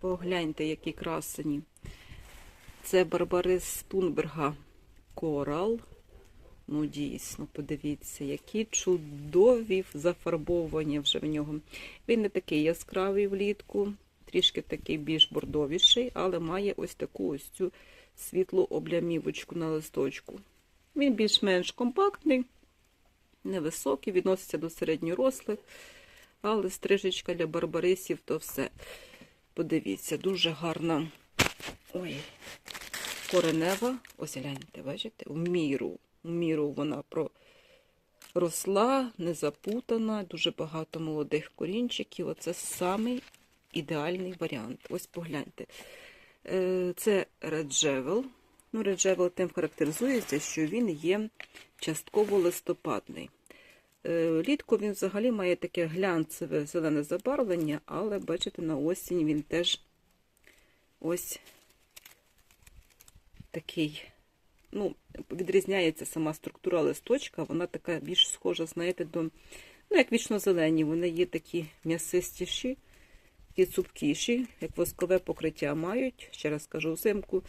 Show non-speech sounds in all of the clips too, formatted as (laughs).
Погляньте, які красені. Це Барбарис Стунберга Корал. Ну, дійсно, подивіться, які чудові зафарбовані вже в нього. Він не такий яскравий влітку, трішки такий більш бордовіший, але має ось таку ось цю світлу облямівочку на листочку. Він більш-менш компактний, невисокий, відноситься до середньорослих, але стрижечка для барбарисів то все. Подивіться, дуже гарна. Ой, коренева. Ось гляньте, бачите, в міру. В міру вона проросла, не запутана, дуже багато молодих корінчиків. Оце самий ідеальний варіант. Ось погляньте. Е, Це реджевел. Ну, реджевел тим характеризується, що він є частково листопадний. Е, Літку він взагалі має таке глянцеве зелене забарвлення, але бачите, на осінь він теж ось такий, ну, відрізняється сама структура листочка, вона така більш схожа, знаєте, до, ну, як вічно-зелені, вони є такі м'ясистіші, такі цупкіші, як воскове покриття мають. Ще раз кажу, взимку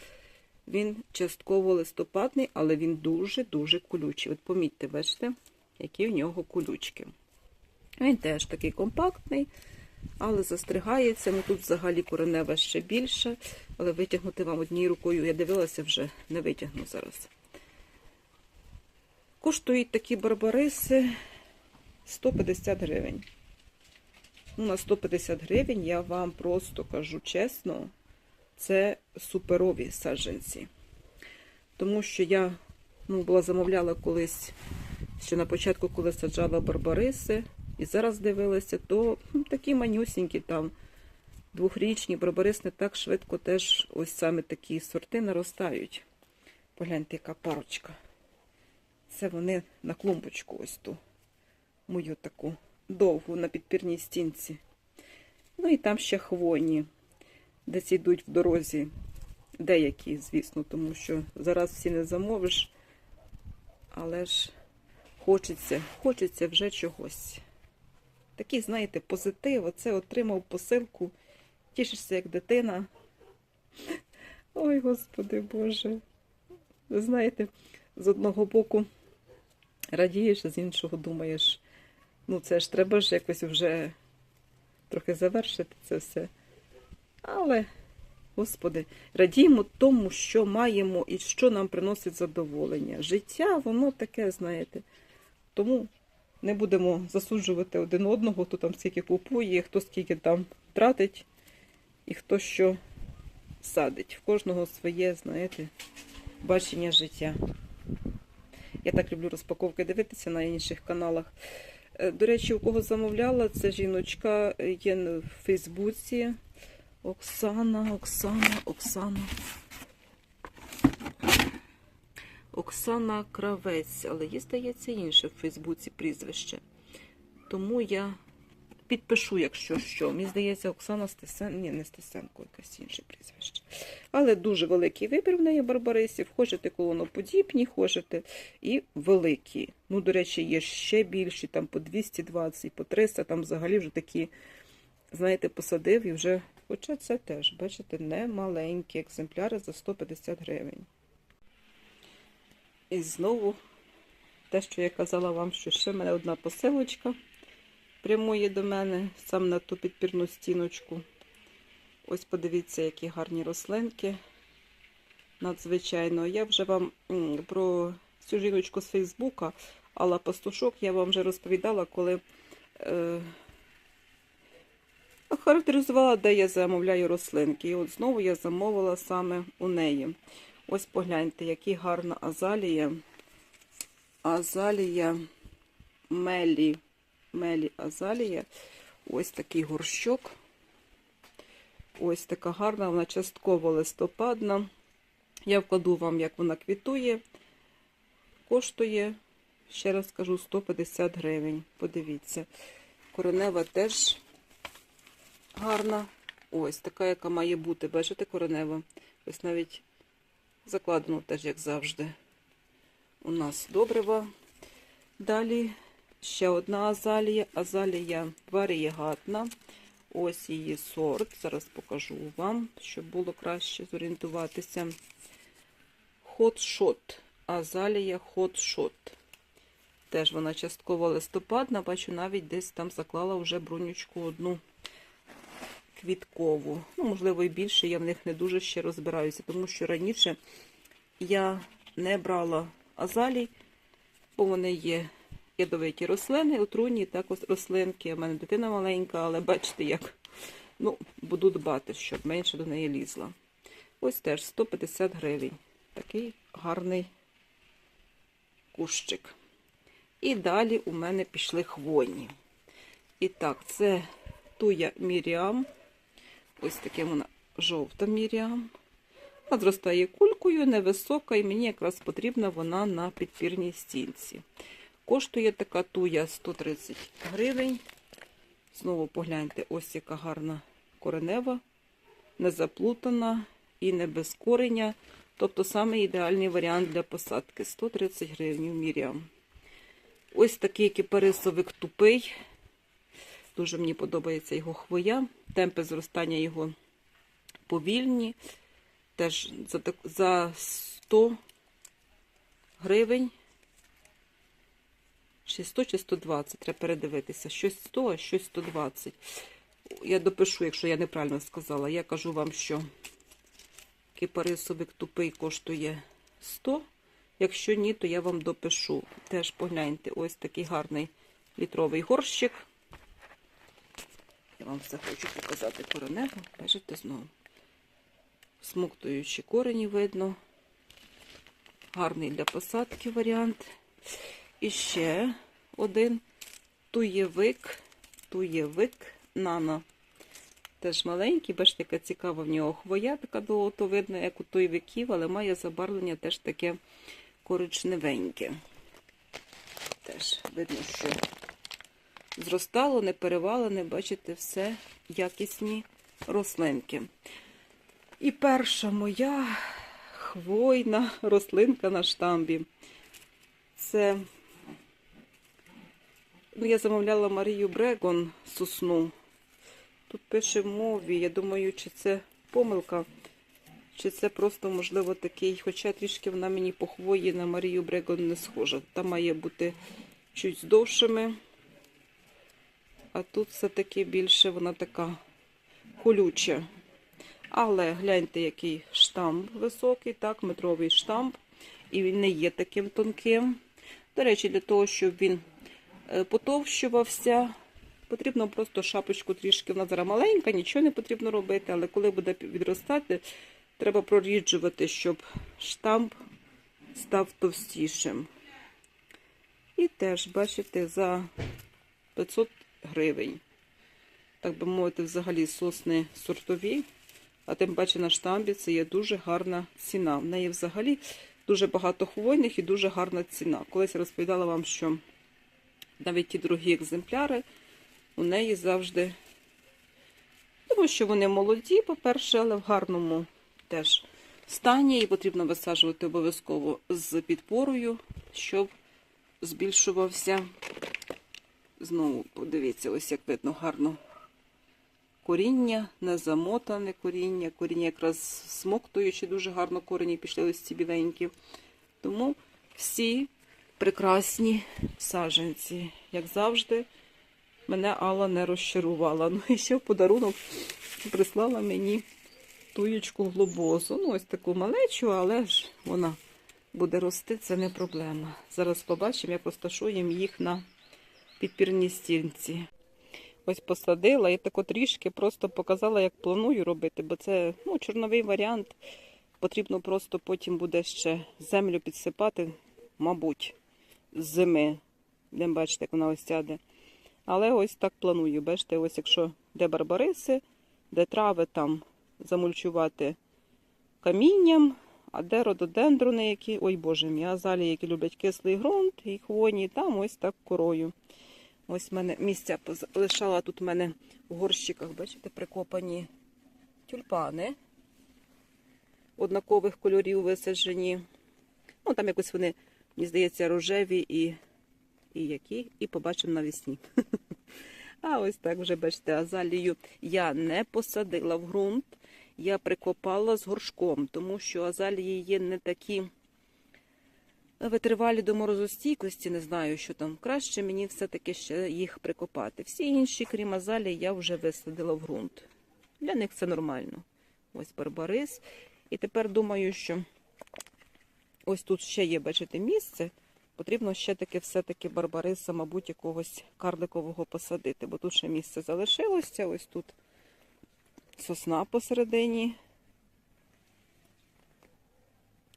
він частково листопадний, але він дуже-дуже колючий. От помітьте, бачите, які в нього колючки. Він теж такий компактний, але застригається. Ну тут взагалі коренева ще більше, але витягнути вам однією рукою, я дивилася вже, не витягну зараз. Коштують такі барбариси 150 гривень. Ну, на 150 гривень я вам просто кажу чесно, це суперові саджанці. Тому що я ну, була замовляла колись, ще на початку, коли саджала барбариси, і зараз дивилася, то такі манюсінькі там двохрічні барбарис не так швидко теж ось саме такі сорти наростають. Погляньте, яка парочка. Це вони на клумбочку ось ту, мою таку довгу на підпірній стінці. Ну і там ще хвойні, десь йдуть в дорозі. Деякі, звісно, тому що зараз всі не замовиш, але ж хочеться, хочеться вже чогось. Такий, знаєте, позитив. Оце отримав посилку, тішишся як дитина. Ой, Господи Боже. Ви знаєте, з одного боку радієш, а з іншого думаєш, ну це ж треба ж якось вже трохи завершити це все. Але, Господи, радіємо тому, що маємо і що нам приносить задоволення. Життя, воно таке, знаєте. Тому не будемо засуджувати один одного, хто там скільки купує, хто скільки там тратить, і хто що садить. В кожного своє, знаєте, бачення життя. Я так люблю розпаковки дивитися на інших каналах. Е, До речі, у кого замовляла, це жіночка е, є в Фейсбуці. Оксана, Оксана, Оксана. Оксана Кравець, але є, здається, інше в Фейсбуці прізвище. Тому я підпишу, якщо що. Мені здається, Оксана Стесен... Ні, не Стесенко, якесь інше прізвище. Але дуже великий вибір в неї барбарисів. Хочете колоноподібні, хочете і великі. Ну, до речі, є ще більші, там по 220, по 300, там взагалі вже такі, знаєте, посадив і вже. Хоча це теж, бачите, не маленькі екземпляри за 150 гривень. І знову те, що я казала вам, що ще в мене одна посилочка прямує до мене саме на ту підпірну стіночку. Ось подивіться, які гарні рослинки. Надзвичайно. Я вже вам про цю жіночку з Фейсбука, Алла Пастушок, я вам вже розповідала, коли е, характеризувала, де я замовляю рослинки. І от знову я замовила саме у неї. Ось погляньте, яка гарна азалія. Азалія Мелі. Мелі Азалія. Ось такий горщок. Ось така гарна, вона частково листопадна. Я вкладу вам, як вона квітує. Коштує, ще раз кажу, 150 гривень. Подивіться. Коренева теж гарна. Ось така, яка має бути. Бачите, коренева. Ось навіть закладено теж, як завжди. У нас добрива. Далі ще одна азалія. Азалія варієгатна. Ось її сорт. Зараз покажу вам, щоб було краще зорієнтуватися. Hot Азалія Hot Теж вона частково листопадна, бачу, навіть десь там заклала вже брунючку одну квіткову. Ну, можливо, і більше, я в них не дуже ще розбираюся, тому що раніше я не брала азалій, бо вони є ядовиті рослини, отруйні також рослинки. У мене дитина маленька, але бачите, як ну, буду дбати, щоб менше до неї лізла. Ось теж 150 гривень. Такий гарний кущик. І далі у мене пішли хвойні. І так, це туя Міріам. Ось таке вона жовта Міріам. Вона зростає кулькою, невисока, і мені якраз потрібна вона на підпірній стінці. Коштує така туя 130 гривень. Знову погляньте, ось яка гарна коренева, не заплутана і не без кореня. Тобто саме ідеальний варіант для посадки 130 гривень Міріам. Ось такий кипарисовик тупий. Дуже мені подобається його хвоя. Темпи зростання його повільні. Теж за, за 100 гривень. Чи 100 чи 120, треба передивитися. Щось 100, а щось 120. Я допишу, якщо я неправильно сказала. Я кажу вам, що кипарисовик тупий коштує 100. Якщо ні, то я вам допишу. Теж погляньте, ось такий гарний літровий горщик. Я вам все хочу показати кореневу. Бачите знову. Смоктуючі корені видно. Гарний для посадки варіант. І ще один туєвик, туєвик нано. Теж маленький, бачите, яка цікава в нього хвоя, така то видно, як у туєвиків, але має забарвлення теж таке коричневеньке. Теж видно, що зростало, не перевалене, бачите, все якісні рослинки. І перша моя хвойна рослинка на штамбі. Це ну, я замовляла Марію Брегон сосну. Тут пише в мові, я думаю, чи це помилка, чи це просто, можливо, такий, хоча трішки вона мені по хвої на Марію Брегон не схожа. Там має бути чуть здовшими. А тут все-таки більше вона така колюча. Але гляньте, який штамп високий, так, метровий штамп. І він не є таким тонким. До речі, для того, щоб він е, потовщувався, потрібно просто шапочку трішки. Вона зараз маленька, нічого не потрібно робити, але коли буде відростати, треба проріджувати, щоб штамп став товстішим. І теж, бачите, за 500 гривень. Так би мовити, взагалі сосни сортові. А тим паче на штамбі це є дуже гарна ціна. В неї взагалі дуже багато хвойних і дуже гарна ціна. Колись розповідала вам, що навіть ті дорогі екземпляри у неї завжди, тому що вони молоді, по-перше, але в гарному теж стані. І потрібно висаджувати обов'язково з підпорою, щоб збільшувався. Знову подивіться, ось як видно гарно коріння, не замотане коріння, коріння якраз смоктуючи, дуже гарно корені пішли ось ці біленькі. Тому всі прекрасні саджанці, як завжди, мене Алла не розчарувала. Ну і ще в подарунок прислала мені туєчку глобозу. Ну, ось таку малечу, але ж вона буде рости, це не проблема. Зараз побачимо, як розташуємо їх на підпірній стінці. Ось посадила і тако трішки просто показала, як планую робити, бо це ну, чорновий варіант. Потрібно просто потім буде ще землю підсипати, мабуть, з зими. Будемо бачити, як вона ось сяде. Але ось так планую. Бачите, ось якщо де барбариси, де трави там замульчувати камінням, а де рододендрони, які, ой боже мій, азалії, які люблять кислий ґрунт і хвойні, там ось так корою. Ось в мене місця лишала тут в мене в горщиках, бачите, прикопані тюльпани однакових кольорів висаджені. Ну, там якось вони, мені здається, рожеві і і які, і побачимо навесні. (laughs) А ось так вже бачите, азалію я не посадила в ґрунт, я прикопала з горшком, тому що азалії є не такі витривалі до морозостійкості, не знаю, що там краще, мені все-таки ще їх прикопати. Всі інші, крім азалії, я вже висадила в ґрунт. Для них це нормально. Ось барбарис. І тепер думаю, що ось тут ще є, бачите, місце. Потрібно ще таки все-таки барбариса, мабуть, якогось карликового посадити, бо тут ще місце залишилося. Ось тут сосна посередині.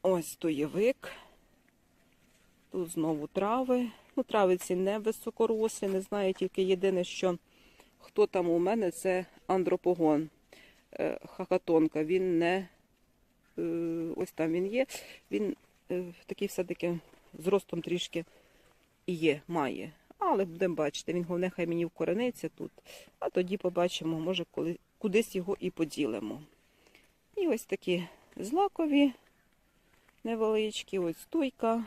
Ось туєвик. Тут знову трави. Ну, трави ці не високорослі, не знаю, тільки єдине, що хто там у мене, це андропогон. Е, Хакатонка. Він не е, ось там він є. Він е, такий все-таки зростом трішки і є, має. Але будемо бачити, він головне хай мені вкорениться тут. А тоді побачимо, може, коли, кудись його і поділимо. І ось такі злакові невеличкі, ось стойка,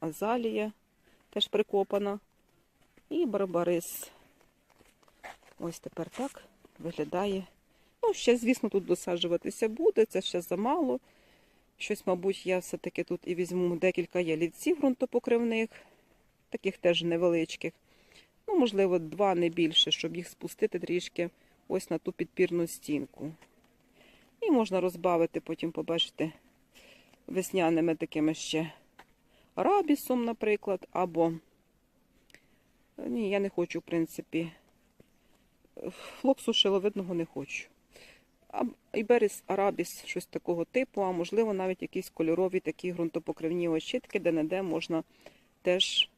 азалія теж прикопана. І барбарис. Ось тепер так виглядає. Ну, ще, звісно, тут досаджуватися буде, це ще замало. Щось, мабуть, я все-таки тут і візьму декілька ялівців ґрунтопокривних, таких теж невеличких. Ну, можливо, два не більше, щоб їх спустити трішки ось на ту підпірну стінку. І можна розбавити, потім побачите, весняними такими ще рабісом, наприклад, або. Ні, я не хочу, в принципі, флоксу шиловидного не хочу. А Іберіс арабіс, щось такого типу, а можливо навіть якісь кольорові такі ґрунтопокривні ощітки, де не можна теж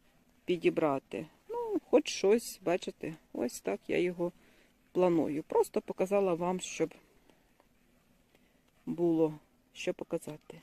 підібрати. Ну, хоч щось, бачите, ось так я його планую. Просто показала вам, щоб було що показати.